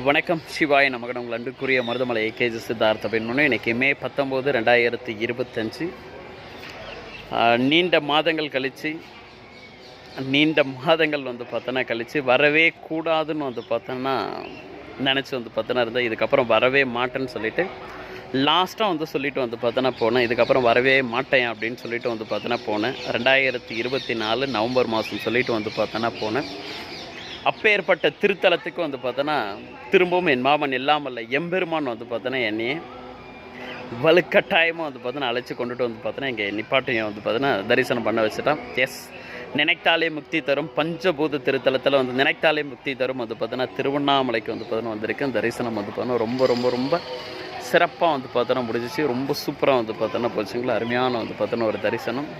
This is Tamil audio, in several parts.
வணக்கம் சிவாய் நமக்கு உங்கள் அன்புக்குரிய மருதமலை ஏகேஜி சித்தார்த்த பெண்ணு இன்றைக்கி மே பத்தொம்போது ரெண்டாயிரத்தி இருபத்தஞ்சு. நீண்ட மாதங்கள் கழித்து நீண்ட மாதங்கள் வந்து பார்த்தோன்னா கழித்து வரவே கூடாதுன்னு வந்து பார்த்தோன்னா நினச்சி வந்து பார்த்தோன்னா இருந்தால் இதுக்கப்புறம் வரவே மாட்டேன்னு சொல்லிட்டு லாஸ்ட்டாக வந்து சொல்லிட்டு வந்து பார்த்தோன்னா போனேன். இதுக்கப்புறம் வரவே மாட்டேன் அப்படின்னு சொல்லிட்டு வந்து பார்த்தோன்னா போனேன். ரெண்டாயிரத்தி இருபத்தி நாலு நவம்பர் மாதம் சொல்லிட்டு வந்து பார்த்தோன்னா போனேன். அப்பேற்பட்ட திருத்தலத்துக்கு வந்து பார்த்தோன்னா திரும்பவும் என் மாமன் இல்லாமல் எம்பெருமான் வந்து பார்த்தோன்னா என்னையே வலுக்கட்டாயமாக வந்து பார்த்தோன்னா அழைச்சி கொண்டுட்டு வந்து பார்த்தோன்னா இங்கே நிப்பாட்டையும் வந்து பார்த்தோன்னா தரிசனம் பண்ண வச்சுட்டான். எஸ் நினைத்தாலே முக்தி தரும். பஞ்சபூத திருத்தலத்தில் வந்து நினைத்தாலே முக்தி தரும். வந்து பார்த்தோன்னா திருவண்ணாமலைக்கு வந்து பார்த்தோன்னா வந்திருக்கு. தரிசனம் வந்து பார்த்தோன்னா ரொம்ப ரொம்ப ரொம்ப சிறப்பாக வந்து பார்த்தோன்னா முடிஞ்சிச்சு. ரொம்ப சூப்பராக வந்து பார்த்தோன்னா போச்சுங்களா? அருமையான வந்து பார்த்தோன்னா ஒரு தரிசனம்.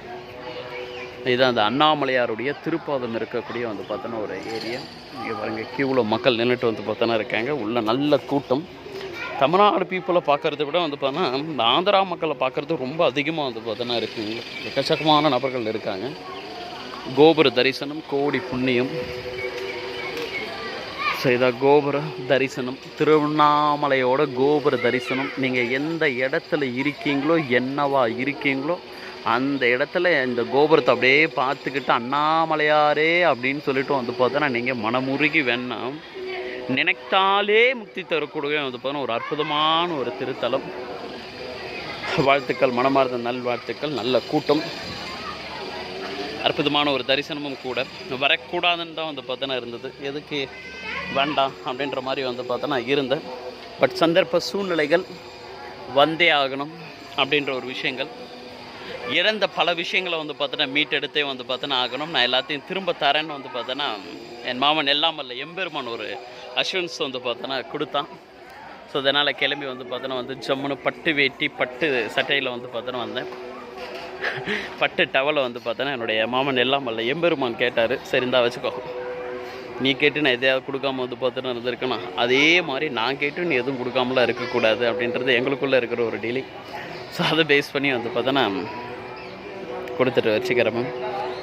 இது அந்த அண்ணாமலையாருடைய திருப்பாதம் இருக்கக்கூடிய வந்து பார்த்தோன்னா ஒரு ஏரியா. இங்கே பாருங்க கியூவில் மக்கள் நின்றுட்டு வந்து பார்த்தோன்னா இருக்காங்க. உள்ள நல்ல கூட்டம். தமிழ்நாடு பீப்புளை பார்க்குறத விட வந்து பார்த்தோன்னா இந்த ஆந்திரா மக்களை பார்க்குறது ரொம்ப அதிகமாக வந்து பார்த்தோன்னா இருக்குங்க எக்கச்சக்கமான நபர்கள் இருக்காங்க. கோபுர தரிசனம் கோடி புண்ணியம். ஸோ கோபுர தரிசனம். திருவண்ணாமலையோட கோபுர தரிசனம். நீங்கள் எந்த இடத்துல இருக்கீங்களோ என்னவா இருக்கீங்களோ அந்த இடத்துல இந்த கோபுரத்தை அப்படியே பார்த்துக்கிட்டு அண்ணாமலையாரே அப்படின்னு சொல்லிட்டு வந்து பார்த்தோன்னா நீங்கள் மனமுருகி வேணாம் நினைத்தாலே முக்தி தரக்கூடிய வந்து பார்த்தோன்னா ஒரு அற்புதமான ஒரு திருத்தலம். வாழ்த்துக்கள் மனமார்ந்த நல்வாழ்த்துக்கள் நல்ல கூட்டம். அற்புதமான ஒரு தரிசனமும் கூட. வரக்கூடாதுன்னு தான் வந்து பார்த்தோன்னா இருந்தது. எதுக்கு? வேண்டாம் அப்படின்ற மாதிரி வந்து பார்த்தோன்னா இருந்தேன். பட் சந்தர்ப்ப சூழ்நிலைகள் வந்தே ஆகணும் அப்படின்ற ஒரு விஷயங்கள். இறந்த பல விஷயங்களை வந்து பார்த்தோன்னா மீட்டெடுத்தே வந்து பார்த்தோன்னா ஆகணும். நான் எல்லாத்தையும் திரும்ப தரேன்னு வந்து பார்த்தோன்னா என் மாமன் எல்லாம் இல்லை எம்பெருமான் ஒரு அஷூரன்ஸ் வந்து பார்த்தோன்னா கொடுத்தான். ஸோ அதனால் கிளம்பி வந்து பார்த்தோன்னா வந்து ஜம்முன்னு பட்டு வேட்டி பட்டு சட்டையில் வந்து பார்த்தோன்னா வந்தேன். பட்டு டவலை வந்து பார்த்தோன்னா என்னுடைய மாமன் எல்லாம் இல்லை எம்பெருமான் கேட்டார். சரி இந்தா வச்சுக்கோ. நீ கேட்டு நான் எதையாவது கொடுக்காம வந்து பார்த்தோன்னா இருந்திருக்கணும் அதே மாதிரி நான் கேட்டு நீ எதுவும் கொடுக்காமலாம் இருக்கக்கூடாது அப்படின்றது எங்களுக்குள்ளே இருக்கிற ஒரு டீலிங் ஸோ அதை பேஸ் பண்ணி வந்து பார்த்தோன்னா கொடுத்துட்டு வச்சுக்கிறேன்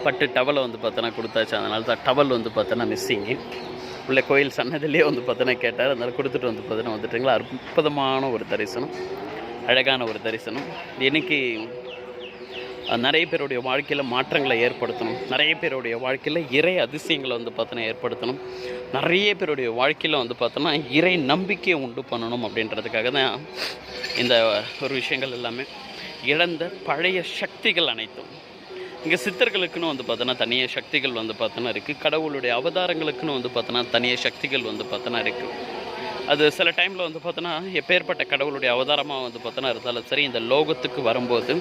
பட்டு டவலை வந்து பார்த்தோன்னா கொடுத்தாச்சு. அதனால தான் டவல் வந்து பார்த்தோன்னா மிஸ்ஸிங்கு உள்ள கோயில் சன்னதிலே வந்து பார்த்தோன்னா கேட்டார். அதனால் கொடுத்துட்டு வந்து பார்த்தோன்னா வந்துட்டுங்களா? அற்புதமான ஒரு தரிசனம். அழகான ஒரு தரிசனம். இன்னைக்கு நிறைய பேருடைய வாழ்க்கையில் மாற்றங்களை ஏற்படுத்தணும். நிறைய பேருடைய வாழ்க்கையில் இறை அதிசயங்களை வந்து பார்த்தோன்னா ஏற்படுத்தணும். நிறைய பேருடைய வாழ்க்கையில் வந்து பார்த்தோன்னா இறை நம்பிக்கையை உண்டு பண்ணணும் அப்படின்றதுக்காக தான் இந்த ஒரு விஷயங்கள் எல்லாமே இழந்த பழைய சக்திகள் அனைத்தும். இங்கே சித்தர்களுக்குன்னு வந்து பார்த்தோன்னா தனியாக சக்திகள் வந்து பார்த்தோன்னா இருக்குது கடவுளுடைய அவதாரங்களுக்குன்னு வந்து பார்த்தோன்னா தனியாக சக்திகள் வந்து பார்த்தோன்னா இருக்குது அது சில டைமில் வந்து பார்த்தோன்னா எப்பேற்பட்ட கடவுளுடைய அவதாரமாக வந்து பார்த்தோன்னா இருந்தாலும் சரி இந்த லோகத்துக்கு வரும்போது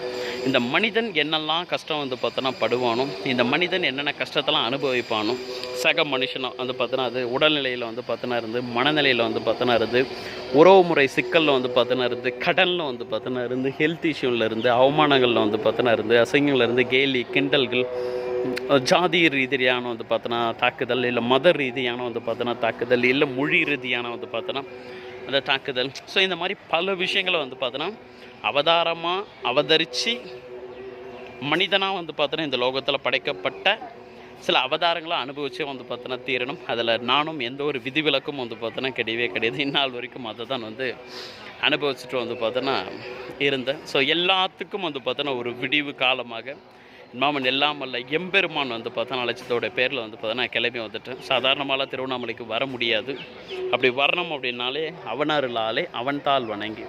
இந்த மனிதன் என்னெல்லாம் கஷ்டம் வந்து பார்த்தோன்னா படுவானோ இந்த மனிதன் என்னென்ன கஷ்டத்தெல்லாம் அனுபவிப்பானோ சக மனுஷனும் வந்து பார்த்தோன்னா அது உடல்நிலையில் வந்து பார்த்தோன்னா இருந்து மனநிலையில் வந்து பார்த்தோன்னா இருந்து உறவு முறை சிக்கலில் வந்து பார்த்தோன்னா இருந்து கடனில் வந்து பார்த்தோன்னா இருந்து ஹெல்த் இஷ்யூவில் இருந்து அவமானங்களில் வந்து பார்த்தோன்னா இருந்து அசிங்கங்களில் இருந்து கேலி கிண்டல்கள் ஜாதி ரீதியான வந்து பார்த்தோன்னா தாக்குதல் இல்லை மத ரீதியான வந்து பார்த்தோன்னா தாக்குதல் இல்லை மொழி ரீதியான வந்து பார்த்தோன்னா அந்த தாக்குதல். ஸோ இந்த மாதிரி பல விஷயங்களை வந்து பார்த்தோன்னா அவதாரமாக அவதரித்து மனிதனாக வந்து பார்த்தோன்னா இந்த லோகத்தில் படைக்கப்பட்ட சில அவதாரங்களை அனுபவிச்சே வந்து பார்த்தோன்னா தீரணும். அதில் நானும் எந்த ஒரு விதிவிலக்கும் வந்து பார்த்தோன்னா கிடையவே கிடையாது. இந்நாள் வரைக்கும் அதை தான் வந்து அனுபவிச்சுட்டு வந்து பார்த்தோன்னா இருந்தேன். ஸோ எல்லாத்துக்கும் வந்து பார்த்தோன்னா ஒரு விடிவு காலமாக மாமன் எல்லாம் அல்ல எம்பெருமான் வந்து பார்த்தா லட்சத்தோடைய பேரில் வந்து பார்த்தா நான் கிளம்பி வந்துட்டேன். சாதாரணமாலாம் திருவண்ணாமலைக்கு வர முடியாது. அப்படி வரணும் அப்படின்னாலே அவனருளாலே அவன் தாள் வணங்கி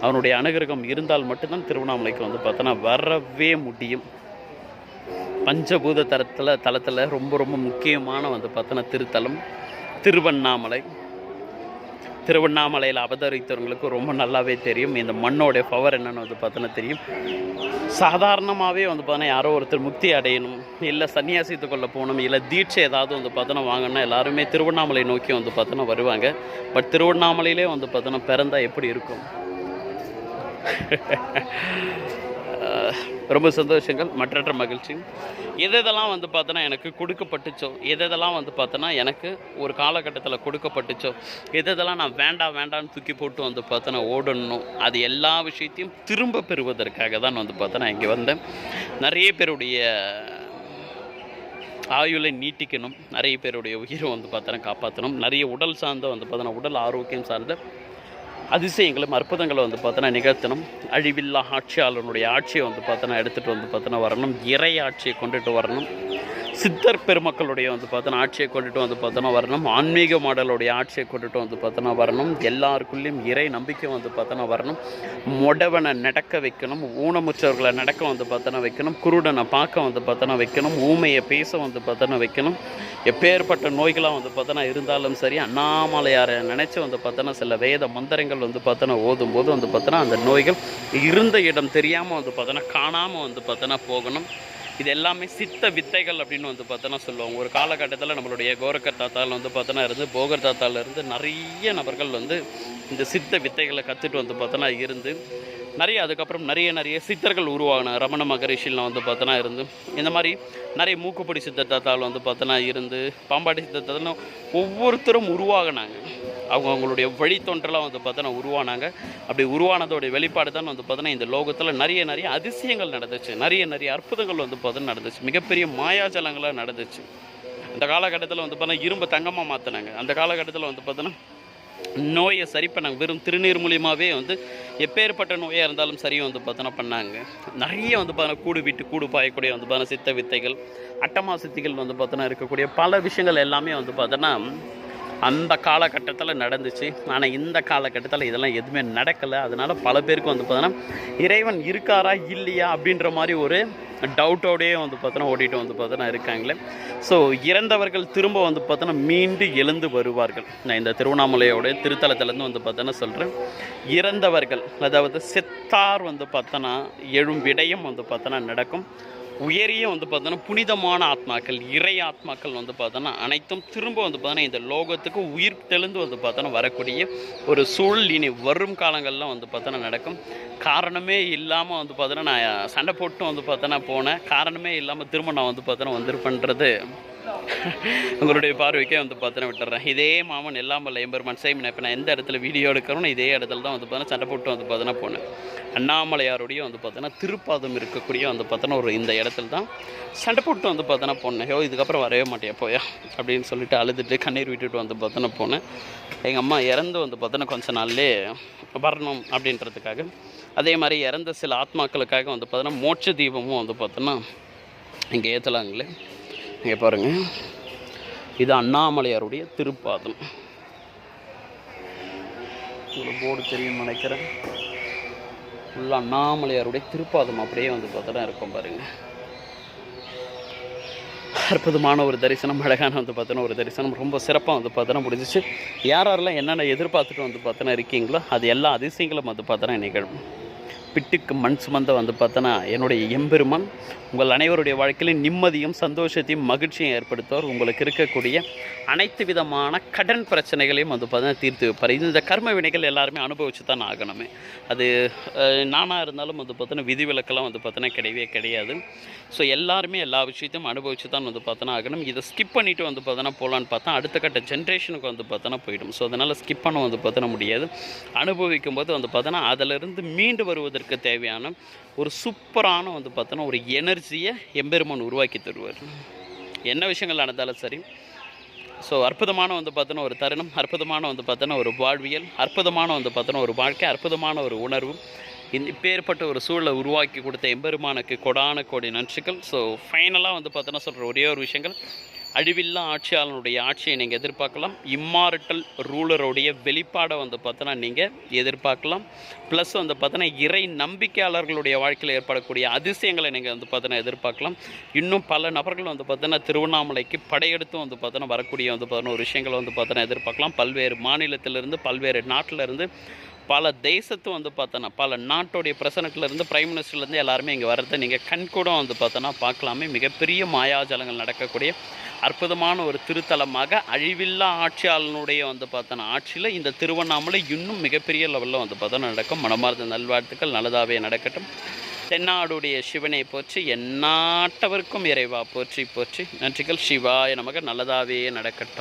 அவனுடைய அனுகிரகம் இருந்தால் மட்டும்தான் திருவண்ணாமலைக்கு வந்து பார்த்தோன்னா வரவே முடியும். பஞ்சபூத தரத்தில் தளத்தில் ரொம்ப ரொம்ப முக்கியமான வந்து பார்த்தோன்னா திருத்தலம் திருவண்ணாமலை. திருவண்ணாமலையில் அவதரித்தவங்களுக்கு ரொம்ப நல்லாவே தெரியும். இந்த மண்ணோடைய பவர் என்னென்னு வந்து பார்த்தோன்னா தெரியும். சாதாரணமாகவே வந்து பார்த்தோன்னா யாரோ ஒருத்தர் முக்தி அடையணும் இல்லை சன்னியாசித்துக்குள்ளே போகணும் இல்லை தீட்சை ஏதாவது வந்து பார்த்தோன்னா வாங்கணும்னா எல்லாருமே திருவண்ணாமலை நோக்கி வந்து பார்த்தோன்னா வருவாங்க. பட் திருவண்ணாமலையிலே வந்து பார்த்தோன்னா பிறந்தால் எப்படி இருக்கும்? ரொம்ப சந்தோஷங்கள் மற்றற்ற மகிழ்ச்சி எதெல்லாம் வந்து பார்த்தோன்னா எனக்கு கொடுக்கப்பட்டுச்சோ எதெல்லாம் வந்து பார்த்தோன்னா எனக்கு ஒரு காலகட்டத்தில் கொடுக்கப்பட்டுச்சோ எதெல்லாம் நான் வேண்டாம் வேண்டாம்னு தூக்கி போட்டு வந்து பார்த்தோன்னா ஓடணும் அது எல்லா விஷயத்தையும் திரும்ப பெறுவதற்காக தான் வந்து பார்த்தோன்னா இங்கே வந்தேன். நிறைய பேருடைய ஆயுளை நீட்டிக்கணும் நிறைய பேருடைய உயிரை வந்து பார்த்தோன்னா காப்பாற்றணும் நிறைய உடல் சார்ந்த வந்து பார்த்தோன்னா உடல் ஆரோக்கியம் சார்ந்த அதிசயங்களும் அற்புதங்களை வந்து பார்த்தோன்னா நிகழ்த்தணும். அழிவில்லா ஆட்சியாளனுடைய ஆட்சியை வந்து பார்த்தோன்னா எடுத்துகிட்டு வந்து பார்த்தோன்னா வரணும். இறை ஆட்சியை கொண்டுட்டு வரணும். சித்தர் பெருமக்களுடைய வந்து பார்த்தோன்னா ஆட்சியை கொண்டுட்டு வந்து பார்த்தோன்னா வரணும் ஆன்மீக மாடலுடைய ஆட்சியை கொண்டுட்டு வந்து பார்த்தோன்னா வரணும் எல்லாருக்குள்ளேயும் இறை நம்பிக்கை வந்து பார்த்தோன்னா வரணும் மொடவனை நடக்க வைக்கணும் ஊனமுற்றவர்களை நடக்க வந்து பார்த்தோன்னா வைக்கணும் குருடனை பார்க்க வந்து பார்த்தோன்னா வைக்கணும் ஊமையை பேச வந்து பார்த்தோன்னா வைக்கணும் எப்பேற்பட்ட நோய்களாக வந்து பார்த்தோன்னா இருந்தாலும் சரி அண்ணாமலையாரை நினச்சி வந்து பார்த்தோன்னா சில வேத மந்திரங்கள் வந்து பார்த்தோன்னா ஓதும் போது வந்து பார்த்தோன்னா அந்த நோய்கள் இருந்த இடம் தெரியாமல் வந்து பார்த்தோன்னா காணாமல் வந்து பார்த்தோன்னா போகணும் இது எல்லாமே சித்த வித்தைகள் அப்படின்னு வந்து பார்த்தோன்னா சொல்லுவாங்க. ஒரு காலகட்டத்தில் நம்மளுடைய கோரக்கர் தாத்தாவில் வந்து பார்த்தோன்னா இருந்து போகர் தாத்தாவில் இருந்து நிறைய நபர்கள் வந்து இந்த சித்த வித்தைகளை கற்றுட்டு வந்து பார்த்தோன்னா இருந்து நிறைய அதுக்கப்புறம் நிறைய நிறைய சித்தர்கள் உருவாகின. ரமண மகரிஷிலாம் வந்து பார்த்தோன்னா இருந்து இந்த மாதிரி நிறைய மூக்குப்படி சித்தர் தாத்தாவில் வந்து பார்த்தோன்னா இருந்து பாம்பாட்டி சித்தர் தாத்தாலும் ஒவ்வொருத்தரும் உருவாகினாங்க. அவங்க அவங்களுடைய வழித்தொன்றெல்லாம் வந்து பார்த்தோன்னா உருவானாங்க. அப்படி உருவானதோடைய வெளிப்பாடு தான் வந்து பார்த்தோன்னா இந்த லோகத்தில் நிறைய நிறைய அதிசயங்கள் நடந்துச்சு. நிறைய நிறைய அற்புதங்கள் வந்து பார்த்தோன்னா நடந்துச்சு. மிகப்பெரிய மாயாஜலங்களாக நடந்துச்சு. அந்த காலகட்டத்தில் வந்து பார்த்தோன்னா இரும்பு தங்கமாக மாற்றினாங்க அந்த காலகட்டத்தில் வந்து பார்த்தோன்னா நோயை சரி பண்ணாங்க வெறும் திருநீர் மூலியமாகவே வந்து எப்பேற்பட்ட நோயாக இருந்தாலும் சரியும் வந்து பார்த்தோன்னா பண்ணாங்க. நிறைய வந்து பார்த்தோன்னா கூடு விட்டு கூடு பாயக்கூடிய வந்து பார்த்தோன்னா சித்த வித்தைகள் அட்டமா சித்திகள் வந்து பார்த்தோன்னா இருக்கக்கூடிய பல விஷயங்கள் எல்லாமே வந்து பார்த்தோன்னா அந்த காலகட்டத்தில் நடந்துச்சு. ஆனால் இந்த காலகட்டத்தில் இதெல்லாம் எதுவுமே நடக்கலை. அதனால் பல பேருக்கு வந்து பார்த்தோன்னா இறைவன் இருக்காரா இல்லையா அப்படின்ற மாதிரி ஒரு டவுட்டோடயே வந்து பார்த்தோன்னா ஓடிட்டு வந்து பார்த்தோன்னா இருக்காங்களே. ஸோ இறந்தவர்கள் திரும்ப வந்து பார்த்தோன்னா மீண்டு எழுந்து வருவார்கள். நான் இந்த திருவண்ணாமலையோடைய திருத்தலத்திலேருந்து வந்து பார்த்தோன்னா சொல்கிறேன் இறந்தவர்கள் அதாவது செத்தார் வந்து பார்த்தோன்னா எழும் விடயம் வந்து பார்த்தோன்னா நடக்கும். உயரிய வந்து பார்த்தோன்னா புனிதமான ஆத்மாக்கள் இறை ஆத்மாக்கள் வந்து பார்த்தோன்னா அனைத்தும் திரும்ப வந்து பார்த்தோன்னா இந்த லோகத்துக்கு உயிர் தெளிந்து வந்து பார்த்தோன்னா வரக்கூடிய ஒரு சூழல் இனி வரும் காலங்கள்லாம் வந்து பார்த்தோன்னா நடக்கும். காரணமே இல்லாமல் வந்து பார்த்தோன்னா நான் சண்டை போட்டும் வந்து பார்த்தோன்னா போனேன். காரணமே இல்லாமல் திரும்ப நான் வந்து பார்த்தோன்னா வந்திருப்பேன்றது. உங்களுடைய பார்வைக்கே வந்து பார்த்தோன்னா விட்டுறேன் இதே மாமன் எல்லாம் வல்ல எம்பெருமான் சேம் இப்போ நான் எந்த இடத்துல வீடியோ எடுக்கிறோன்னு இதே இடத்துல தான் வந்து பார்த்தோன்னா சண்டை போட்டு வந்து பார்த்தோன்னா போனேன் அண்ணாமலையாருடைய வந்து பார்த்தோன்னா திருப்பாதம் இருக்கக்கூடிய வந்து பார்த்தோன்னா ஒரு இந்த இடத்துல தான் சண்டை போட்டு வந்து பார்த்தோன்னா போனேன் ஐயோ இதுக்கப்புறம் வரவே மாட்டேன் போயா அப்படின்னு சொல்லிட்டு அழுதுட்டு கண்ணீர் விட்டுட்டு வந்து பார்த்தோன்னா போனேன் எங்கள் அம்மா இறந்து வந்து பார்த்தோன்னா கொஞ்ச நாள்லே வரணும் அப்படின்றதுக்காக அதே மாதிரி இறந்த சில ஆத்மாக்களுக்காக வந்து பார்த்தோன்னா மோட்ச தீபமும் வந்து பார்த்தோன்னா இங்கே ஏற்றலாங்களே இங்கே பாருங்கள் இது அண்ணாமலையாருடைய திருப்பாதம். ஒரு போர்டு தெரியும் நினைக்கிறேன். ஃபுல்லாக அண்ணாமலையாருடைய திருப்பாதம் அப்படியே வந்து பார்த்தோன்னா இருக்கும் பாருங்கள் அற்புதமான ஒரு தரிசனம் அழகான வந்து பார்த்தோன்னா ஒரு தரிசனம். ரொம்ப சிறப்பாக வந்து பார்த்தோன்னா முடிஞ்சிச்சு. யார் யாரெல்லாம் என்னென்ன எதிர்பார்த்துட்டு வந்து பார்த்தோன்னா இருக்கீங்களோ அது எல்லா அதிசயங்களும் வந்து பார்த்தோன்னா நிகழும். பிட்டுக்கு மண் சுமந்த வந்து பார்த்தோன்னா என்னுடைய எம்பெருமான் உங்கள் அனைவருடைய வாழ்க்கையிலும் நிம்மதியும் சந்தோஷத்தையும் மகிழ்ச்சியும் ஏற்படுத்துவார். உங்களுக்கு இருக்கக்கூடிய அனைத்து விதமான கடன் பிரச்சனைகளையும் வந்து பார்த்தீங்கன்னா தீர்த்து வைப்பார். இந்த கர்ம வினைகள் எல்லாருமே அனுபவிச்சு தான் ஆகணுமே. அது நானாக இருந்தாலும் வந்து பார்த்தோன்னா விதிவிலக்கெல்லாம் வந்து பார்த்தோன்னா கிடையவே கிடையாது. ஸோ எல்லாருமே எல்லா விஷயத்தையும் அனுபவிச்சு தான் வந்து பார்த்தோன்னா ஆகணும். இதை ஸ்கிப் பண்ணிவிட்டு வந்து பார்த்தோன்னா போகலான்னு பார்த்தா அடுத்த கட்ட ஜென்ரேஷனுக்கு வந்து பார்த்தோன்னா போயிடும். ஸோ அதனால் ஸ்கிப் பண்ண வந்து பார்த்தோன்னா முடியாது. அனுபவிக்கும் போது வந்து பார்த்தோன்னா அதிலிருந்து மீண்டு வருவதற்கு தேவையான ஒரு சூப்பரான வந்து பார்த்தோன்னா ஒரு எனர்ஜியை எம்பெருமான் உருவாக்கி தருவார். என்ன விஷயங்கள் நடந்தாலும் சரி. ஸோ அற்புதமான வந்து பார்த்தோன்னா ஒரு தருணம் அற்புதமான வந்து பார்த்தோன்னா ஒரு வாழ்வியல் அற்புதமான வந்து பார்த்தோன்னா ஒரு வாழ்க்கை அற்புதமான ஒரு உணர்வு. இந்த இப்பேற்பட்ட ஒரு சூழலை உருவாக்கி கொடுத்த எம்பெருமானுக்கு கொடான கோடி நன்றிகள். ஸோ ஃபைனலாக வந்து பார்த்தோன்னா சொல்கிற ஒரே ஒரு விஷயங்கள் அழிவில்லா ஆட்சியாளனுடைய ஆட்சியை நீங்கள் எதிர்பார்க்கலாம். இம்மாரிட்டல் ரூலருடைய வெளிப்பாடை வந்து பார்த்தோன்னா நீங்கள் எதிர்பார்க்கலாம். ப்ளஸ் வந்து பார்த்தோன்னா இறை நம்பிக்கையாளர்களுடைய வாழ்க்கையில் ஏற்படக்கூடிய அதிசயங்களை நீங்கள் வந்து பார்த்தோன்னா எதிர்பார்க்கலாம். இன்னும் பல நபர்கள் வந்து பார்த்தோன்னா திருவண்ணாமலைக்கு படையெடுத்து வந்து பார்த்தோன்னா வரக்கூடிய வந்து பார்த்தோன்னா ஒரு விஷயங்களை வந்து பார்த்தோன்னா எதிர்பார்க்கலாம். பல்வேறு மாநிலத்திலிருந்து பல்வேறு நாட்டிலிருந்து பல தேசத்து வந்து பார்த்தோன்னா பல நாட்டுடைய பிரசனத்துலேருந்து பிரைம் மினிஸ்டர்லேருந்து எல்லாருமே இங்கே வர்றதை நீங்கள் கண்கூடம் வந்து பார்த்தோன்னா பார்க்கலாமே. மிகப்பெரிய மாயாஜலங்கள் நடக்கக்கூடிய அற்புதமான ஒரு திருத்தலமாக அழிவில்லா ஆட்சியாளனுடைய வந்து பார்த்தோன்னா ஆட்சியில் இந்த திருவண்ணாமலை இன்னும் மிகப்பெரிய லெவலில் வந்து பார்த்தோன்னா நடக்கும். மனமார்ந்த நல்வாழ்த்துக்கள். நல்லதாகவே நடக்கட்டும். தென்னாடுடைய சிவனை போற்றி எந்நாட்டவருக்கும் இறைவா போற்றி போற்றி. நன்றிகள். சிவாய நமக்கு நல்லதாகவே நடக்கட்டும்.